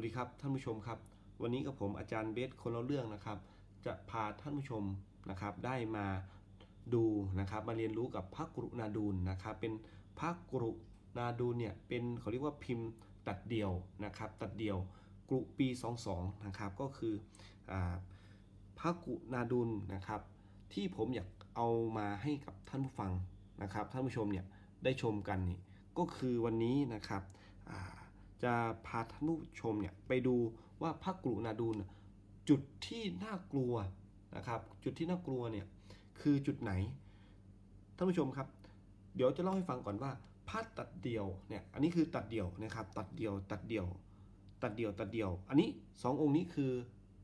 วัสดีครับท่านผู้ชมครับ วันนี้กับผมอาจารย์เบสคนละเรื่องนะครับ จะพาท่านผู้ชมนะครับได้มาดูนะครับมาเรียนรู้กับพระกรุณาดูลนะครับ เป็นพระกรุณาดูลเนี่ยเป็นเขาเรียกว่าพิมพ์ตัดเดี่ยวนะครับ ตัดเดี่ยวกรุปี 22นะครับก็คืออพระกรุณาดูลนะครับ ที่ผมอยากเอามาให้กับท่านผู้ฟังนะครับ ท่านผู้ชมเนี่ยได้ชมกันนี่ก็คือวันนี้นะครับอ่า จะพาท่านผู้ชมเนี่ยไปดูว่าพระกรุณาดูลน่ะจุดที่น่ากลัวนะครับจุดที่น่ากลัวเนี่ยคือจุดไหนท่านผู้ชมครับ เดี๋ยวจะเล่าให้ฟังก่อนว่าพระตัดเดี่ยวเนี่ยอันนี้คือตัดเดี่ยวนะครับตัดเดี่ยวตัดเดี่ยว ตัดเดี่ยวตัดเดี่ยว อันนี้สององค์นี้คือ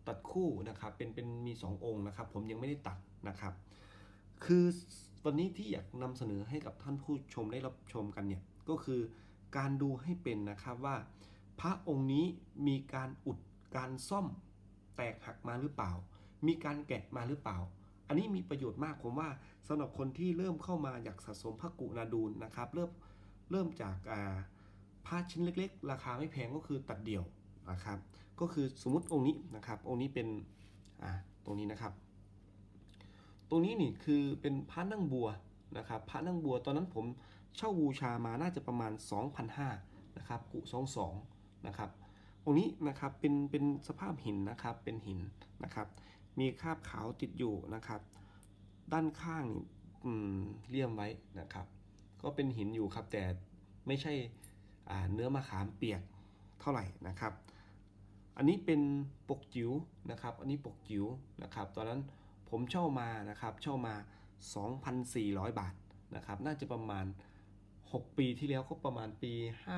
ตัดคู่นะครับเป็นเป็นมีสององค์นะครับ ผมยังไม่ได้ตัดนะครับ คือวันนี้ที่อยากนำเสนอให้กับท่านผู้ชมได้รับชมกันเนี่ยก็คือ การดูให้เป็นนะครับว่า พระองค์นี้มีการอุดการซ่อมแตกหักมาหรือเปล่า มีการแกะมาหรือเปล่า อันนี้มีประโยชน์มากผมว่าสำหรับคนที่เริ่มเข้ามาอยากสะสมพระกุนาดูลนะครับเริ่มเริ่มจากอ่าผ้าชิ้นเล็ก ๆ ราคาไม่แพงก็คือตัดเดี่ยวนะครับก็คือสมมติองค์นี้นะครับองค์นี้เป็นตรงนี้นะครับ ตรงนี้นี่คือเป็นพระนั่งบัวนะครับพระนั่งบัวตอนนั้นผม เช่าบูชามาน่าจะประมาณ 2,500นะครับกุ22นะครับองค์นี้นะครับเป็นเป็นสภาพหินนะครับเป็นหินนะครับมีคราบขาวติดอยู่นะครับ ด้านข้างนี่เลี่ยมไว้นะครับ ก็เป็นหินอยู่ครับแต่ไม่ใช่เนื้อมะขามเปียกเท่าไหร่นะครับ อันนี้เป็นปกจิ๋วนะครับ อันนี้ปกจิ๋วนะครับ ตอนนั้นผมเช่ามานะครับเช่ามา 2,400 บาทนะครับ น่าจะประมาณ 6 ปีที่แล้วก็ประมาณปี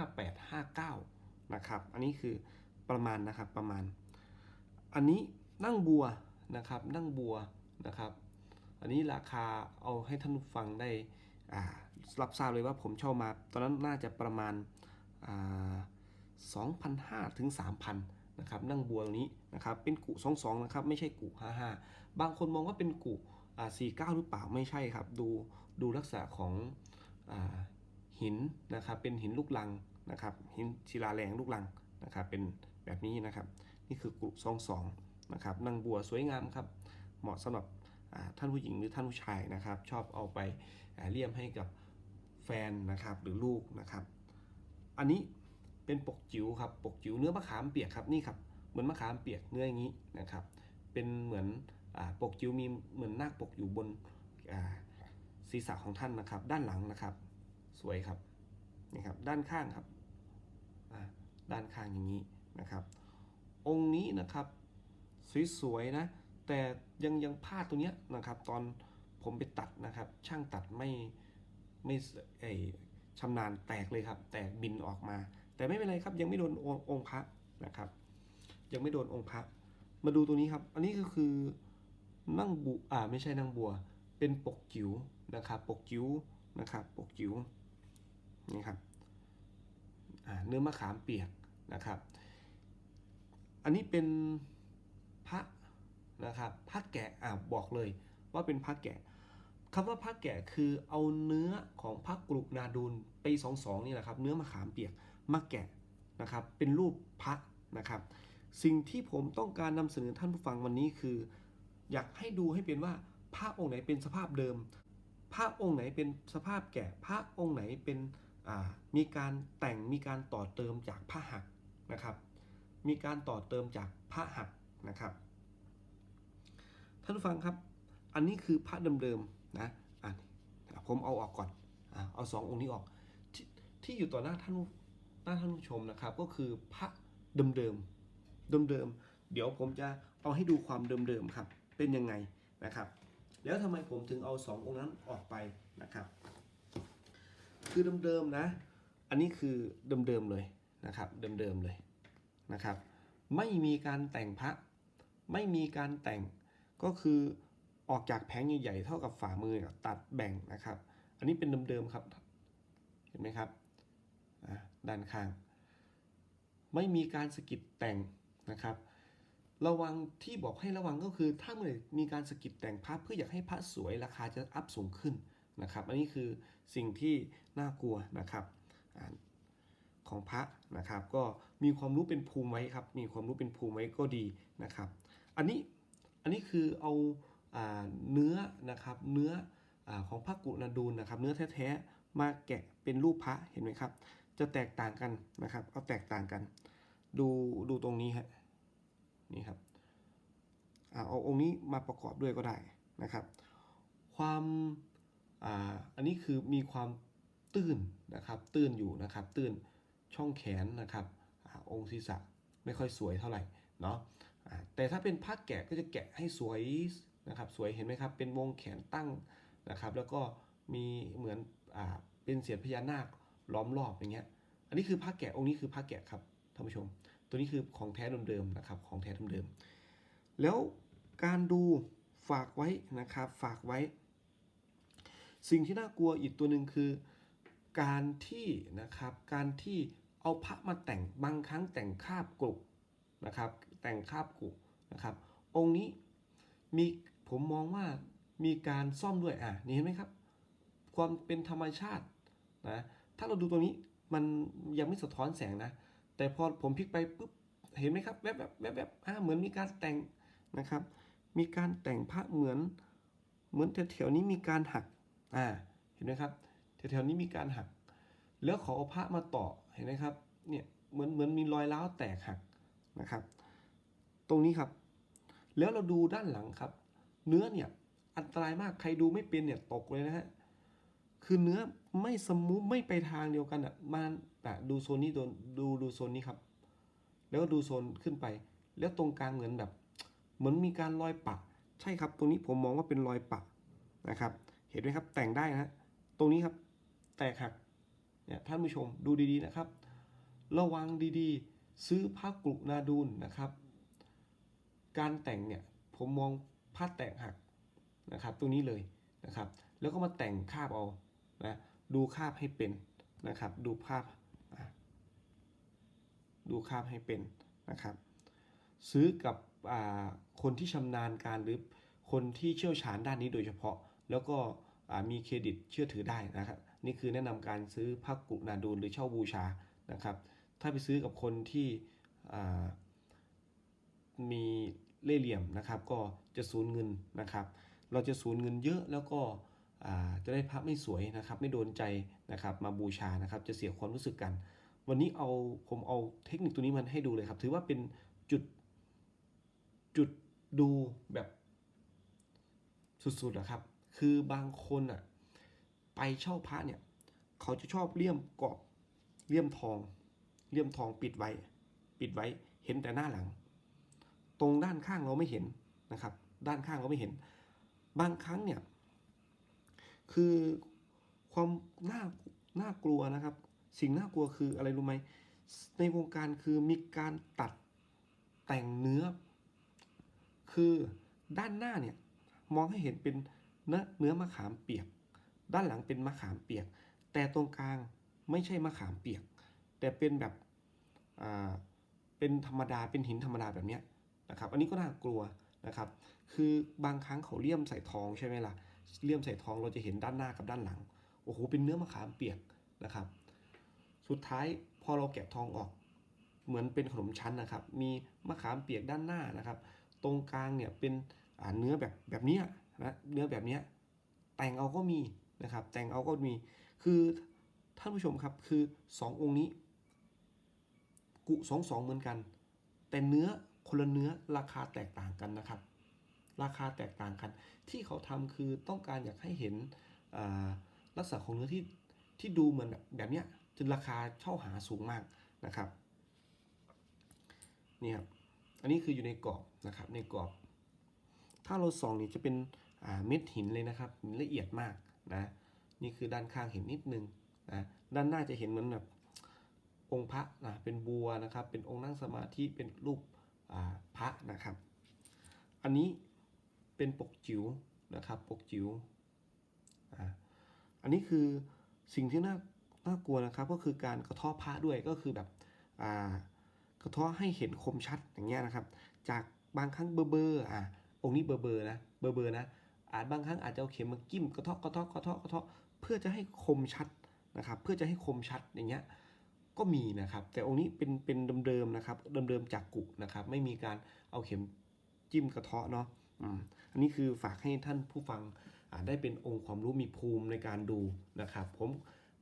58 59 นะครับ อันนี้คือประมาณนะครับประมาณ อันนี้นั่งบัวนะครับนั่งบัวนะครับ อันนี้ราคาเอาให้ท่านฟังได้รับทราบเลยว่าผมเช่ามา ตอนนั้นน่าจะประมาณ2,500ถึง3,000นะครับนั่งบัวตรงนี้นะครับเป็นกุ22นะครับไม่ใช่กุ55 บางคนมองว่าเป็นกุ49 หรือเปล่าไม่ใช่ครับ ดูดูลักษณะของ หินนะครับเป็นหินลูกลังนะครับหินศิลาแรงลูกลังนะครับเป็นแบบนี้นะครับ นี่คือกุ22นะครับนั่งบัวสวยงามครับ เหมาะสำหรับท่านผู้หญิงหรือท่านผู้ชายนะครับ ชอบเอาไปเลี่ยมให้กับแฟนนะครับหรือลูกนะครับ อันนี้เป็นปกจิ๋วครับปกจิ๋วเนื้อมะขามเปียกครับนี่ครับเหมือนมะขามเปียกเนื้ออย่างนี้นะครับ เป็นเหมือนอปกจิ๋วมีเหมือนนาคปกอยู่บนศีรษะของท่านนะครับ ด้านหลังนะครับ สวยครับนี่ครับด้านข้างครับด้านข้างอย่างนี้นะครับ องค์นี้นะครับสวยๆนะ แต่ยังยังพลาดตรงเนี้ยนะครับ ตอนผมไปตัดนะครับ ช่างตัดไม่ไม่ไอชำนาญแตกเลยครับ แตกบินออกมา แต่ไม่เป็นไรครับ ยังไม่โดนองค์องค์พระนะครับ ยังไม่โดนองค์พระมาดูตรงนี้ครับ อันนี้ก็คือนั่งบุอ่าไม่ใช่นั่งบัว เป็นปกจิ๋วนะครับ ปกจิ๋วนะครับ ปกจิ๋ว นี่ครับเนื้อมะขามเปียกนะครับ อันนี้เป็นพระนะครับพระแกะอ่าบอกเลยว่าเป็นพระแกะคำว่าพระแกะคือเอาเนื้อของพระกรุนาดูลปี22นี่แหละครับ เนื้อมะขามเปียกมาแกะนะครับ เป็นรูปพระนะครับ สิ่งที่ผมต้องการนำเสนอท่านผู้ฟังวันนี้คือ อยากให้ดูให้เป็นว่าพระองค์ไหนเป็นสภาพเดิม พระองค์ไหนเป็นสภาพแกะพระองค์ไหนเป็น มีการแต่งมีการต่อเติมจากพระหักนะครับ มีการต่อเติมจากพระหักนะครับ ท่านผู้ฟังครับ อันนี้คือพระเดิมๆนะอะผมเอาออกก่อนอเอาสององค์นี้ออกทที่อยู่ต่อหน้าท่านผู้หน้าท่านผู้ชมนะครับ ก็คือพระเดิมๆเดิมๆเดี๋ยวผมจะเอาให้ดูความเดิมๆครับ เป็นยังไงนะครับ แล้วทำไมผมถึงเอาสององค์นั้นออกไปนะครับ คือเดิมๆนะ อันนี้คือเดิมๆเลยนะครับเดิมๆเลยนะครับ ไม่มีการแต่งพระ ไม่มีการแต่งก็คือออกจากแผงใหญ่ๆเท่ากับฝ่ามือตัดแบ่งนะครับ อันนี้เป็นเดิมๆครับ เห็นไหมครับด้านข้าง ไม่มีการสกิดแต่งนะครับ ระวังที่บอกให้ระวังก็คือถ้าเมื่อมีการสกิดแต่งพระเพื่ออยากให้พระสวยราคาจะอัพสูงขึ้น นะครับ อันนี้คือสิ่งที่น่ากลัวนะครับอของพระนะครับ ก็มีความรู้เป็นภูมิไว้ครับ มีความรู้เป็นภูมิไว้ก็ดีนะครับ อันนี้อันนี้คือเอาเนื้อนะครับเนื้ออของพระกุณาดูลนะครับ เนื้อแท้ๆมาแกะเป็นรูปพระเห็นไหมครับ จะแตกต่างกันนะครับ เอาแตกต่างกัน ดูดูตรงนี้ฮะนี่ครับเอาองค์นี้มาประกอบด้วยก็ได้นะครับ ความ อ่าอันนี้คือมีความตื้นนะครับตื้นอยู่นะครับ ตื้นช่องแขนนะครับอองค์ศีรษะไม่ค่อยสวยเท่าไหร่เนาะแต่ถ้าเป็นผ้าแกะก็จะแกะให้สวยนะครับสวยเห็นไหมครับ เป็นวงแขนตั้งนะครับ แล้วก็มีเหมือนอ่าเป็นเสียนพญานาคล้อมรอบอย่างเงี้ยอันนี้คือผ้าแกะองค์นี้คือผ้าแกะครับท่านผู้ชม ตัวนี้คือของแท้เดิมๆนะครับของแท้เดิมๆแล้วการดูฝากไว้นะครับฝากไว้ สิ่งที่น่ากลัวอีกตัวหนึ่งคือ การที่นะครับการที่เอาพระมาแต่งบางครั้งแต่งคาบกรุนะครับแต่งคาบกรุนะครับ องค์นี้มีผมมองว่ามีการซ่อมด้วยอะนี่เห็นไหมครับ ความเป็นธรรมชาตินะถ้าเราดูตรงนี้มันยังไม่สะท้อนแสงนะ แต่พอผมพลิกไปปุ๊บเห็นไหมครับแวบๆแวบแวบอ่าเหมือนมีการแต่งนะครับ มีการแต่งพระเหมือน เหมือนแถวๆนี้มีการหัก อ่าเห็นไหมครับแถวๆนี้มีการหัก แล้วขาเอาพระมาต่อเห็นไหมครับเนี่ยเหมือนเหมือนมีรอยร้าวแตกหักนะครับ ตรงนี้ครับ แล้วเราดูด้านหลังครับ เนื้อเนี่ยอันตรายมากใครดูไม่เป็นเนี่ยตกเลยนะฮะคือเนื้อไม่สมูทไม่ไปทางเดียวกันอะมาอ่ดูโซนนี้ดูดูดูโซนนี้ครับ แล้วก็ดูโซนขึ้นไป แล้วตรงกลางเหมือนแบบ เหมือนมีการรอยปะ ใช่ครับ ตรงนี้ผมมองว่าเป็นรอยปะนะครับ เห็นไหมครับ แต่งได้นะตรงนี้ครับ แตกหักเนี่ยท่านผู้ชมดูดีๆนะครับ ระวังดีๆ ซื้อผ้ากรุนาดูนนะครับ การแต่งเนี่ยผมมองผ้าแตกหักนะครับ ตรงนี้เลยนะครับ แล้วก็มาแต่งคาบเอานะดูคาบให้เป็นนะครับ ดูภาพดูคาบให้เป็นนะครับ ซื้อกับอ่าคนที่ชำนาญการหรือคนที่เชี่ยวชาญด้านนี้โดยเฉพาะ แล้วก็มีเครดิตเชื่อถือได้นะครับ นี่คือแนะนำการซื้อผ้ากุนาดูลหรือเช่าบูชานะครับ ถ้าไปซื้อกับคนที่มีเล่เหลี่ยมนะครับ ก็จะสูญเงินนะครับ เราจะสูญเงินเยอะแล้วก็จะได้พระไม่สวยนะครับ ไม่โดนใจนะครับ มาบูชานะครับ จะเสียความรู้สึกกัน วันนี้เอาผมเอาเทคนิคตัวนี้มันให้ดูเลยครับ ถือว่าเป็นจุดจุดดูแบบสุดๆนะครับ คือบางคนอะไปเช่าพระเนี่ย เขาจะชอบเลี่ยมกรอบเลี่ยมทองเลี่ยมทองปิดไว้ ปิดไว้เห็นแต่หน้าหลัง ตรงด้านข้างเราไม่เห็นนะครับ ด้านข้างเราไม่เห็น บางครั้งเนี่ย คือความน่าน่ากลัวนะครับ สิ่งน่ากลัวคืออะไรรู้ไหมในวงการคือมีการตัดแต่งเนื้อ คือด้านหน้าเนี่ย มองให้เห็นเป็น เนื้อเนื้อมะขามเปียก ด้านหลังเป็นมะขามเปียก แต่ตรงกลางไม่ใช่มะขามเปียก แต่เป็นแบบอ่าเป็นธรรมดาเป็นหินธรรมดาแบบเนี้ยนะครับอันนี้ก็น่ากลัวนะครับ คือบางครั้งเขาเลี่ยมใส่ทองใช่ไหมล่ะเลี่ยมใส่ทองเราจะเห็นด้านหน้ากับด้านหลังโอ้โหเป็นเนื้อมะขามเปียกนะครับ สุดท้ายพอเราแกะทองออก เหมือนเป็นขนมชั้นนะครับ มีมะขามเปียกด้านหน้านะครับ ตรงกลางเนี่ยเป็นเนื้อแบบแบบนี้ นะเนื้อแบบนี้แต่งเอาก็มีนะครับ แต่งเอาก็มีคือท่านผู้ชมครับคือสององค์นี้ กุสองสองเหมือนกัน แต่เนื้อคนละเนื้อราคาแตกต่างกันนะครับ ราคาแตกต่างกัน ที่เขาทำคือต้องการอยากให้เห็นลักษณะของเนื้อที่ที่ดูเหมือนแบบเนี้ยจนราคาเช่าหาสูงมากนะครับนี่ครับอันนี้คืออยู่ในกรอบนะครับในกรอบ ถ้าเราส่องนี่จะเป็น เม็ดหินเลยนะครับละเอียดมากนะนี่คือด้านข้างเห็นนิดนึงนะด้านหน้าจะเห็นเหมือนแบบองค์พระนะเป็นบัวนะครับ เป็นองค์นั่งสมาธิเป็นรูปพระนะครับ อันนี้เป็นปกจิ๋วนะครับปกจิ๋วอันนี้คือสิ่งที่น่าน่ากลัวนะครับ ก็คือการกระเทาะพระด้วยก็คือแบบกระเทาะให้เห็นคมชัดอย่างเงี้ยนะครับ จากบางครั้งเบอร์เบอร์อ่าองค์นี้เบอร์เบอร์นะเบอร์เบอร์นะ อาจบางครั้งอาจจะเอาเข็มมากิ้มกระเทาะกระเทาะกระเทาะกระเทาะเพื่อจะให้คมชัดนะครับเพื่อจะให้คมชัดอย่างเงี้ยก็มีนะครับ แต่องค์นี้เป็นเป็นเดิมๆนะครับเดิมๆจากกุนะครับ ไม่มีการเอาเข็มจิ้มกระเทาะเนาะอืมอันนี้คือฝากให้ท่านผู้ฟังอ่าได้เป็นองค์ความรู้มีภูมิในการดูนะครับ ผม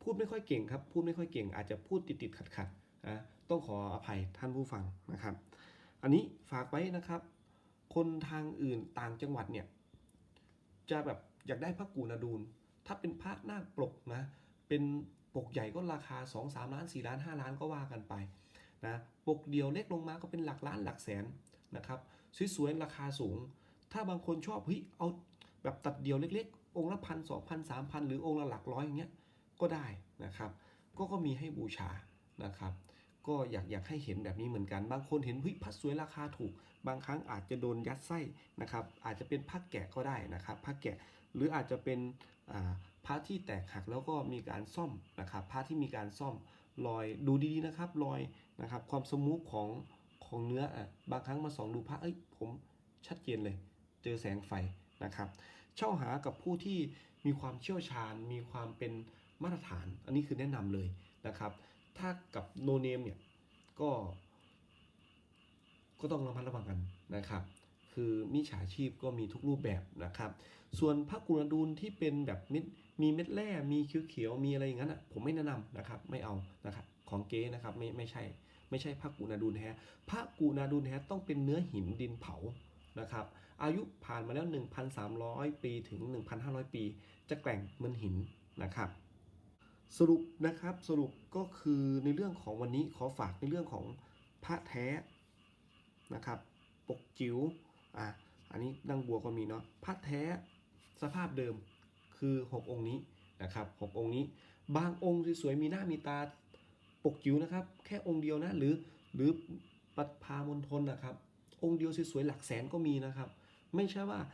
พูดไม่ค่อยเก่งครับ พูดไม่ค่อยเก่ง อาจจะพูดติดๆขัดๆนะต้องขออภัยท่านผู้ฟังนะครับ อันนี้ฝากไว้นะครับ คนทางอื่นต่างจังหวัดเนี่ย จะแบบอยากได้พระกูนาดูล ถ้าเป็นพระนาคปกนะ เป็นปกใหญ่ก็ราคา 2 3 ล้าน 4 ล้าน 5 ล้านก็ว่ากันไปนะ ปกเดียวเล็กลงมาก็เป็นหลักล้านหลักแสนนะครับ สวยๆ ราคาสูง ถ้าบางคนชอบเฮ้ยเอาแบบตัดเดียวเล็กๆ องค์ละพันสองพันสามพันหรือองค์ละหลักร้อยอย่างเงี้ยก็ได้นะครับ ก็ก็มีให้บูชานะครับ ก็อยากอยากให้เห็นแบบนี้เหมือนกัน บางคนเห็นเฮ้ยพัดสวยราคาถูก บางครั้งอาจจะโดนยัดไส้นะครับ อาจจะเป็นผ้าแกะก็ได้นะครับผ้าแกะ หรืออาจจะเป็นผ้าที่แตกหักแล้วก็มีการซ่อมนะครับผ้าที่มีการซ่อมรอยดูดีๆนะครับรอยนะครับ ความสมูทของของเนื้ออะบางครั้งมาส่องดูผ้าเอ้ยผมชัดเจนเลย เจอแสงไฟนะครับเช่าหากับผู้ที่มีความเชี่ยวชาญ มีความเป็นมาตรฐาน อันนี้คือแนะนำเลยนะครับ ถ้ากับโนเนมเนี่ยก็ก็ต้องระมัดระวังกันนะครับ คือมิจฉาชีพก็มีทุกรูปแบบนะครับ ส่วนพระกุณดูลที่เป็นแบบม็ดมีเม็ดแร่ มีเขียวๆ มีอะไรอย่างนั้นอะ ผมไม่แนะนำนะครับ ไม่เอานะครับ ของเก๊นะครับ ไม่ไม่ใช่ ไม่ใช่พระกุณดูลแท้ พระกุณดูลแท้ต้องเป็นเนื้อหินดินเผานะครับ อายุผ่านมาแล้ว 1,300 ปีถึง 1,500 ปี จะแกร่งเหมือนหินนะครับ สรุปนะครับสรุปก็คือในเรื่องของวันนี้ขอฝากในเรื่องของพระแท้นะครับ ปกจิ๋วอะอันนี้ดังบัวก็มีเนาะพระแท้สภาพเดิมคือ 6 องค์นี้นะครับ6องค์นี้ บางองค์สวยๆมีหน้ามีตาปกจิ๋วนะครับ แค่องค์เดียวนะหรือหรือปัดพามณฑลนะครับ องค์เดียวสวยๆหลักแสนก็มีนะครับ ไม่ใช่ว่าอ่า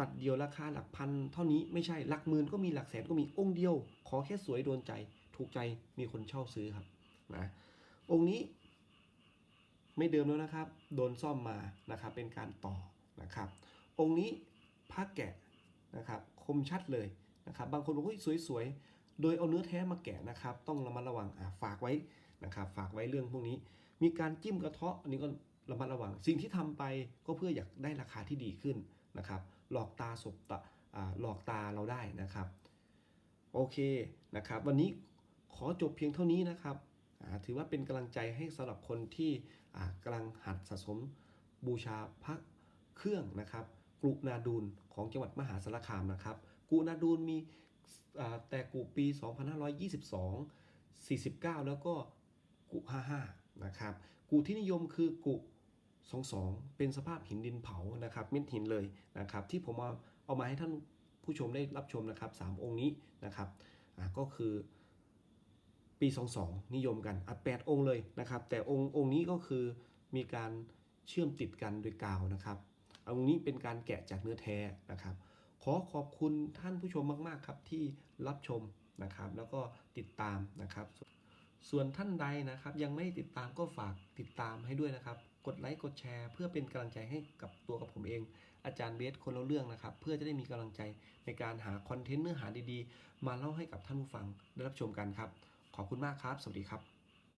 ตัดเดียวราคาหลักพันเท่านี้ไม่ใช่หลักหมื่นก็มีหลักแสนก็มีองค์เดียว ขอแค่สวยโดนใจ ถูกใจมีคนเช่าซื้อครับนะองค์นี้ ไม่เดิมแล้วนะครับ โดนซ่อมมานะครับ เป็นการต่อนะครับ องค์นี้พระแกะนะครับคมชัดเลยนะครับ บางคนบอกว่าสวยๆ โดยเอาเนื้อแท้มาแกะนะครับ ต้องระมัดระวังฝากไว้นะครับ ฝากไว้เรื่องพวกนี้ มีการจิ้มกระเทาะอันนี้ก็ระมัดระวัง สิ่งที่ทำไปก็เพื่ออยากได้ราคาที่ดีขึ้นนะครับ หลอกตาสบตาหลอกตาเราได้นะครับ โอเคนะครับ วันนี้ขอจบเพียงเท่านี้นะครับ ถือว่าเป็นกำลังใจให้สำหรับคนที่กำลังหัดสะสมบูชาพระเครื่องนะครับกรุนาดูลของจังหวัดมหาสารคามนะครับกรุนาดูลมีแต่กรุปี 2522 49 แล้วก็กุ55นะครับกุที่นิยมคือกุ 22 เป็นสภาพหินดินเผานะครับเม็ดหินเลยนะครับ ที่ผมเอาเอามาให้ท่านผู้ชมได้รับชมนะครับ 3 องค์นี้นะครับก็คือปี 22 นิยมกันอะ8องค์เลยนะครับ แต่องค์องค์นี้ก็คือมีการเชื่อมติดกันโดยกาวนะครับองค์นี้เป็นการแกะจากเนื้อแท้นะครับ ขอขอบคุณท่านผู้ชมมากๆครับที่รับชมนะครับ แล้วก็ติดตามนะครับ ส่วนท่านใดนะครับ ยังไม่ติดตามก็ฝากติดตามให้ด้วยนะครับ กดไลค์กดแชร์ เพื่อเป็นกำลังใจให้กับตัวกับผมเอง อาจารย์เบสคนเล่าเรื่องนะครับ เพื่อจะได้มีกำลังใจในการหาคอนเทนต์เนื้อหาดีๆ มาเล่าให้กับท่านผู้ฟังได้รับชมกันครับ ขอบคุณมากครับ สวัสดีครับ